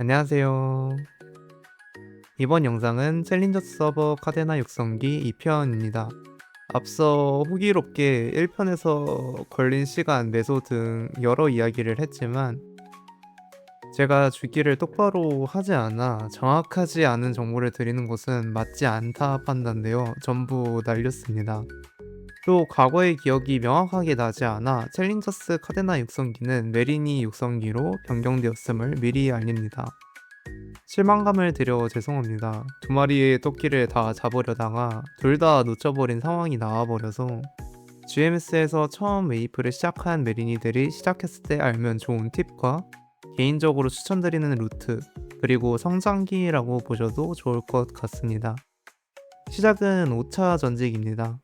안녕하세요. 이번 영상은 챌린저 서버 카데나 육성기 2편입니다. 앞서 호기롭게 1편에서 걸린 시간, 매소 등 여러 이야기를 했지만 제가 주기를 똑바로 하지 않아 정확하지 않은 정보를 드리는 것은 맞지 않다 판단되어 전부 날렸습니다. 또 과거의 기억이 명확하게 나지 않아 챌린저스 카데나 육성기는 메리니 육성기로 변경되었음을 미리 알립니다. 실망감을 드려 죄송합니다. 두 마리의 토끼를 다 잡으려다가 둘 다 놓쳐버린 상황이 나와버려서 GMS에서 처음 웨이프를 시작한 메리니들이 시작했을 때 알면 좋은 팁과 개인적으로 추천드리는 루트 그리고 성장기라고 보셔도 좋을 것 같습니다. 시작은 5차 전직입니다.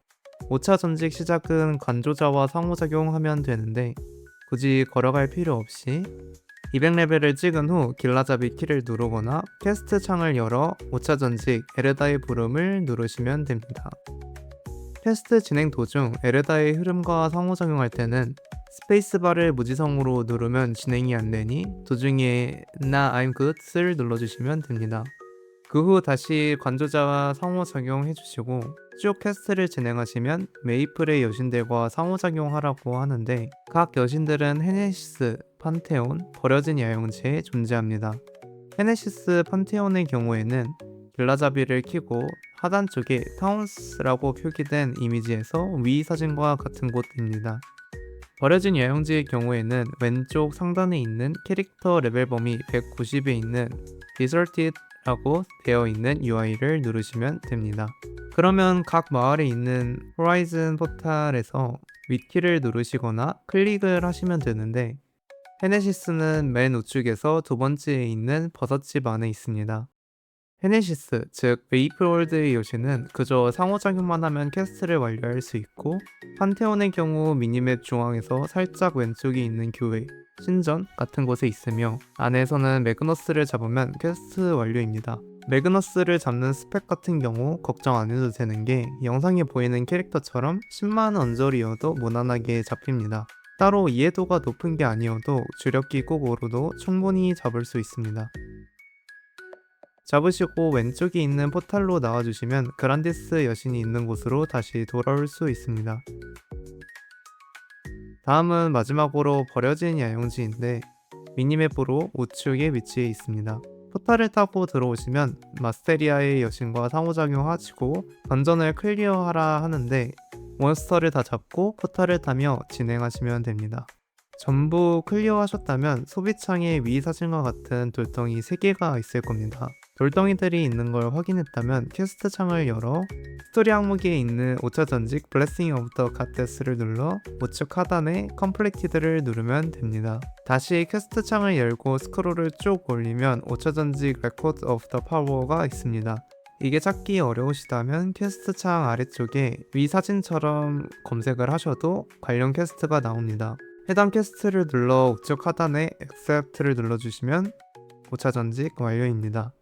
5차 전직 시작은 관조자와 상호작용하면 되는데 굳이 걸어갈 필요 없이 200레벨을 찍은 후 길라잡이 키를 누르거나 퀘스트 창을 열어 5차 전직 에르다의 부름을 누르시면 됩니다. 퀘스트 진행 도중 에르다의 흐름과 상호작용할 때는 스페이스바를 무지성으로 누르면 진행이 안 되니 도중에 나 I'm good을 눌러주시면 됩니다. 그 후 다시 관조자와 상호작용 해 주시고 쭉 퀘스트를 진행하시면 메이플의 여신들과 상호작용하라고 하는데 각 여신들은 헤네시스, 판테온, 버려진 야영지에 존재합니다. 헤네시스 판테온의 경우에는 길라자비를 키고 하단 쪽에 타운스라고 표기된 이미지에서 위 사진과 같은 곳입니다. 버려진 야영지의 경우에는 왼쪽 상단에 있는 캐릭터 레벨 범위 190에 있는 Deserted 라고 되어 있는 UI를 누르시면 됩니다. 그러면 각 마을에 있는 호라이즌 포탈에서 위키를 누르시거나 클릭을 하시면 되는데 헤네시스는 맨 우측에서 두 번째에 있는 버섯집 안에 있습니다. 헤네시스, 즉 웨이플월드의 요시는 그저 상호작용만 하면 퀘스트를 완료할 수 있고 판테온의 경우 미니맵 중앙에서 살짝 왼쪽에 있는 교회, 신전 같은 곳에 있으며 안에서는 매그너스를 잡으면 퀘스트 완료입니다. 매그너스를 잡는 스펙 같은 경우 걱정 안 해도 되는 게 영상에 보이는 캐릭터처럼 10만 언저리여도 무난하게 잡힙니다. 따로 이해도가 높은 게 아니어도 주력기 꼭으로도 충분히 잡을 수 있습니다. 잡으시고 왼쪽에 있는 포탈로 나와주시면 그란디스 여신이 있는 곳으로 다시 돌아올 수 있습니다. 다음은 마지막으로 버려진 야영지인데 미니맵으로 우측에 위치해 있습니다. 포탈을 타고 들어오시면 마스테리아의 여신과 상호작용하시고 던전을 클리어하라 하는데 몬스터를 다 잡고 포탈을 타며 진행하시면 됩니다. 전부 클리어하셨다면 소비창에 위 사진과 같은 돌덩이 3개가 있을 겁니다. 돌덩이들이 있는 걸 확인했다면 퀘스트 창을 열어 스토리 항목에 있는 5차 전직 블레싱 오브 더 갓데스를 눌러 우측 하단에 컴플리티드를 누르면 됩니다. 다시 퀘스트 창을 열고 스크롤을 쭉 올리면 5차 전직 레코드 오브 더 파워가 있습니다. 이게 찾기 어려우시다면 퀘스트 창 아래쪽에 위 사진처럼 검색을 하셔도 관련 퀘스트가 나옵니다. 해당 퀘스트를 눌러 우측 하단에 Accept를 눌러주시면 5차 전직 완료입니다.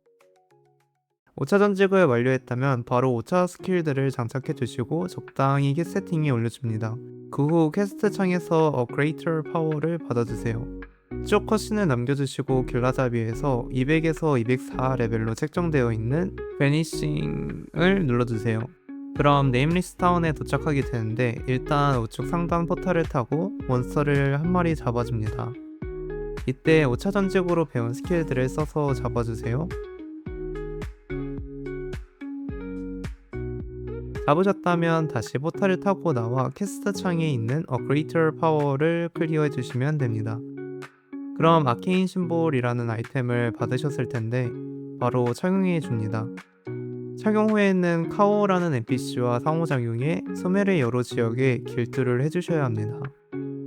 5차 전직을 완료했다면 바로 5차 스킬들을 장착해 주시고 적당히 키 세팅에 올려줍니다. 그 후 퀘스트 창에서 업그레이터 파워를 받아주세요. 쭉 컷신을 남겨주시고 길라자비에서 200에서 204 레벨로 책정되어 있는 베니싱을 눌러주세요. 그럼 네임리스 타운에 도착하게 되는데 일단 우측 상단 포탈을 타고 몬스터를 한 마리 잡아줍니다. 이때 5차 전직으로 배운 스킬들을 써서 잡아주세요. 잡으셨다면 다시 포탈을 타고 나와 캐스트 창에 있는 업그레이터 파워를 클리어해 주시면 됩니다. 그럼 아케인 심볼이라는 아이템을 받으셨을 텐데 바로 착용해 줍니다. 착용 후에는 카오라는 NPC와 상호작용해 소멸의 여러 지역에 길들을 해주셔야 합니다.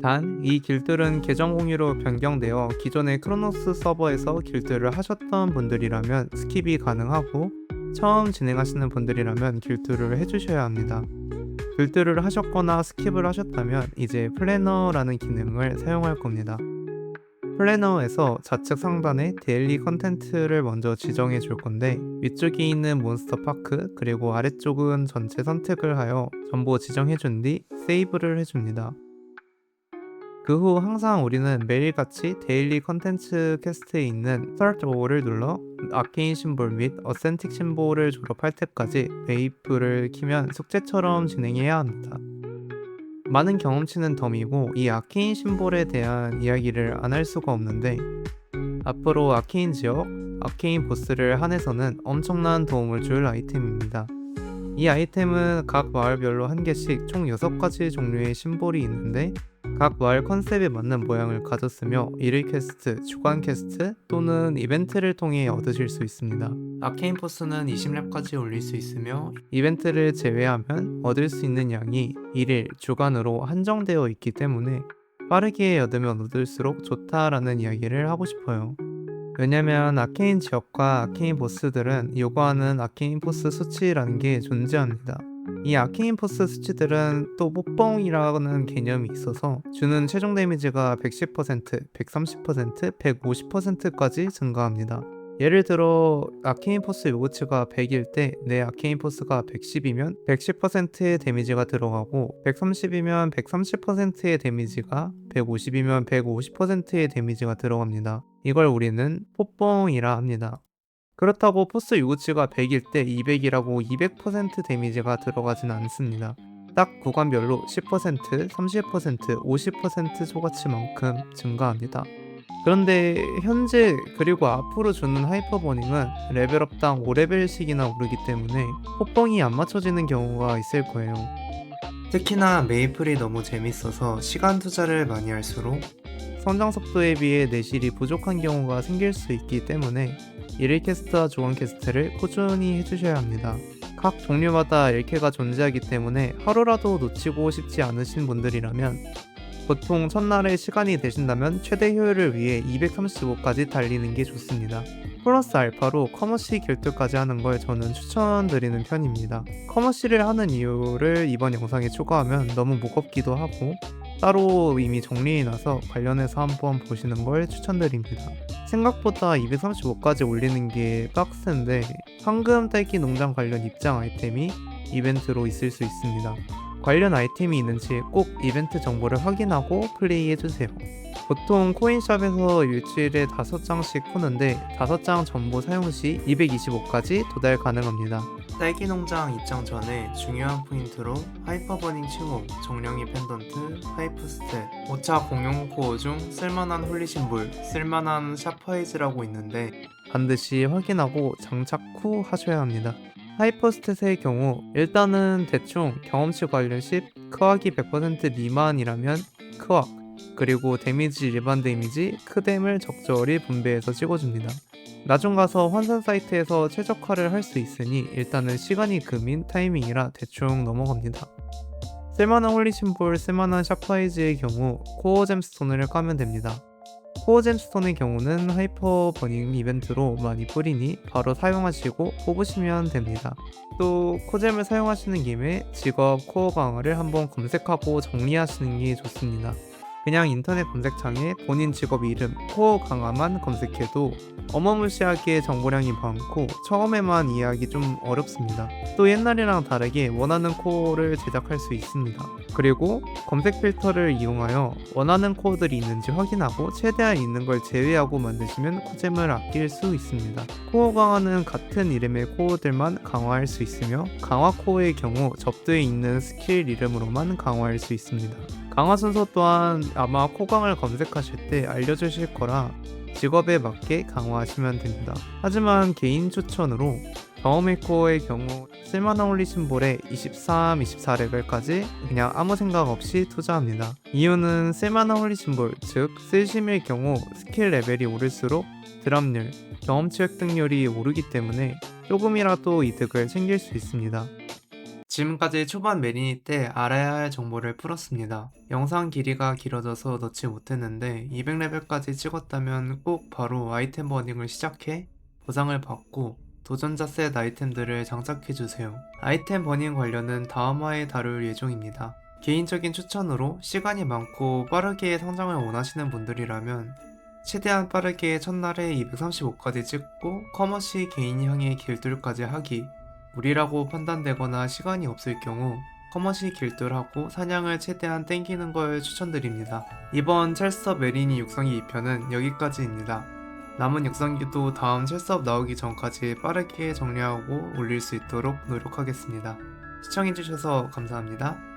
단, 이 길들은 계정 공유로 변경되어 기존의 크로노스 서버에서 길들을 하셨던 분들이라면 스킵이 가능하고 처음 진행하시는 분들이라면 길들을 해주셔야 합니다. 길들을 하셨거나 스킵을 하셨다면 이제 플래너라는 기능을 사용할 겁니다. 플래너에서 좌측 상단에 데일리 컨텐트를 먼저 지정해 줄 건데 위쪽에 있는 몬스터 파크 그리고 아래쪽은 전체 선택을 하여 전부 지정해 준 뒤 세이브를 해줍니다. 그 후 항상 우리는 매일같이 데일리 컨텐츠 퀘스트에 있는 스타트 5를 눌러 아케인 심볼 및 어센틱 심볼을 졸업할 때까지 메이플을 키면 숙제처럼 진행해야 합니다. 많은 경험치는 덤이고 이 아케인 심볼에 대한 이야기를 안 할 수가 없는데 앞으로 아케인 지역, 아케인 보스를 한해서는 엄청난 도움을 줄 아이템입니다. 이 아이템은 각 마을별로 한 개씩 총 6가지 종류의 심볼이 있는데 각 마을 컨셉에 맞는 모양을 가졌으며 일일 퀘스트, 주간 퀘스트 또는 이벤트를 통해 얻으실 수 있습니다. 아케인 포스는 20렙까지 올릴 수 있으며 이벤트를 제외하면 얻을 수 있는 양이 일일, 주간으로 한정되어 있기 때문에 빠르게 얻으면 얻을수록 좋다라는 이야기를 하고 싶어요. 왜냐면 아케인 지역과 아케인 보스들은 요구하는 아케인 포스 수치라는 게 존재합니다. 이 아케인 포스 수치들은 또 뽀뽕이라는 개념이 있어서 주는 최종 데미지가 110%, 130%, 150%까지 증가합니다. 예를 들어 아케인 포스 요구치가 100일 때 내 아케인 포스가 110이면 110%의 데미지가 들어가고 130이면 130%의 데미지가 150이면 150%의 데미지가 들어갑니다. 이걸 우리는 뽀뽕이라 합니다. 그렇다고 포스 요구치가 100일 때 200이라고 200% 데미지가 들어가진 않습니다. 딱 구간별로 10%, 30%, 50% 초과치만큼 증가합니다. 그런데 현재 그리고 앞으로 주는 하이퍼버닝은 레벨업당 5레벨씩이나 오르기 때문에 폭봉이 안 맞춰지는 경우가 있을 거예요. 특히나 메이플이 너무 재밌어서 시간 투자를 많이 할수록 성장 속도에 비해 내실이 부족한 경우가 생길 수 있기 때문에 일일 캐스트와 조간 캐스트를 꾸준히 해주셔야 합니다. 각 종류마다 1캐가 존재하기 때문에 하루라도 놓치고 싶지 않으신 분들이라면 보통 첫날에 시간이 되신다면 최대 효율을 위해 235까지 달리는 게 좋습니다. 플러스 알파로 커머시 결투까지 하는 걸 저는 추천드리는 편입니다. 커머시를 하는 이유를 이번 영상에 추가하면 너무 무겁기도 하고 따로 이미 정리해놔서 관련해서 한번 보시는 걸 추천드립니다. 생각보다 235까지 올리는 게 빡센데 황금 딸기 농장 관련 입장 아이템이 이벤트로 있을 수 있습니다. 관련 아이템이 있는지 꼭 이벤트 정보를 확인하고 플레이해주세요. 보통 코인샵에서 일주일에 5장씩 푸는데 5장 전부 사용 시 225까지 도달 가능합니다. 딸기 농장 입장 전에 중요한 포인트로 하이퍼버닝 칭호, 정령이 펜던트, 하이프스텝, 5차 공용 코어 중 쓸만한 홀리신볼, 쓸만한 샤프하이즈라고 있는데 반드시 확인하고 장착 후 하셔야 합니다. 하이퍼스탯의 경우 일단은 대충 경험치 관련 10, 크악이 100% 미만이라면 크악 그리고 데미지 일반 데미지, 크뎀을 적절히 분배해서 찍어줍니다. 나중 가서 환산 사이트에서 최적화를 할 수 있으니 일단은 시간이 금인 타이밍이라 대충 넘어갑니다. 쓸만한 홀리 심볼, 쓸만한 샤프하이즈의 경우 코어 잼스톤을 까면 됩니다. 코어 잼스톤의 경우는 하이퍼 버닝 이벤트로 많이 뿌리니 바로 사용하시고 뽑으시면 됩니다. 또 코잼을 사용하시는 김에 직업 코어 강화를 한번 검색하고 정리하시는 게 좋습니다. 그냥 인터넷 검색창에 본인 직업 이름, 코어 강화만 검색해도 어마무시하게 정보량이 많고 처음에만 이해하기 좀 어렵습니다. 또 옛날이랑 다르게 원하는 코어를 제작할 수 있습니다. 그리고 검색 필터를 이용하여 원하는 코어들이 있는지 확인하고 최대한 있는 걸 제외하고 만드시면 코잼을 아낄 수 있습니다. 코어 강화는 같은 이름의 코어들만 강화할 수 있으며 강화 코어의 경우 접두에 있는 스킬 이름으로만 강화할 수 있습니다. 강화 순서 또한 아마 코강을 검색하실 때 알려주실 거라 직업에 맞게 강화하시면 됩니다. 하지만 개인 추천으로 경험의 코어의 경우 쓸만한 홀리 심볼에 23, 24레벨까지 그냥 아무 생각 없이 투자합니다. 이유는 쓸만한 홀리 심볼, 즉 쓸심일 경우 스킬 레벨이 오를수록 드랍률, 경험치 획득률이 오르기 때문에 조금이라도 이득을 챙길 수 있습니다. 지금까지 초반 메리니 때 알아야 할 정보를 풀었습니다. 영상 길이가 길어져서 넣지 못했는데 200레벨까지 찍었다면 꼭 바로 아이템 버닝을 시작해 보상을 받고 도전자 셋 아이템들을 장착해주세요. 아이템 버닝 관련은 다음화에 다룰 예정입니다. 개인적인 추천으로 시간이 많고 빠르게 성장을 원하시는 분들이라면 최대한 빠르게 첫날에 235까지 찍고 커머시 개인형의 길들까지 하기 무리라고 판단되거나 시간이 없을 경우 커머시 길들하고 사냥을 최대한 땡기는 걸 추천드립니다. 이번 첼스업 메리니 육성기 2편은 여기까지입니다. 남은 육성기도 다음 첼스업 나오기 전까지 빠르게 정리하고 올릴 수 있도록 노력하겠습니다. 시청해주셔서 감사합니다.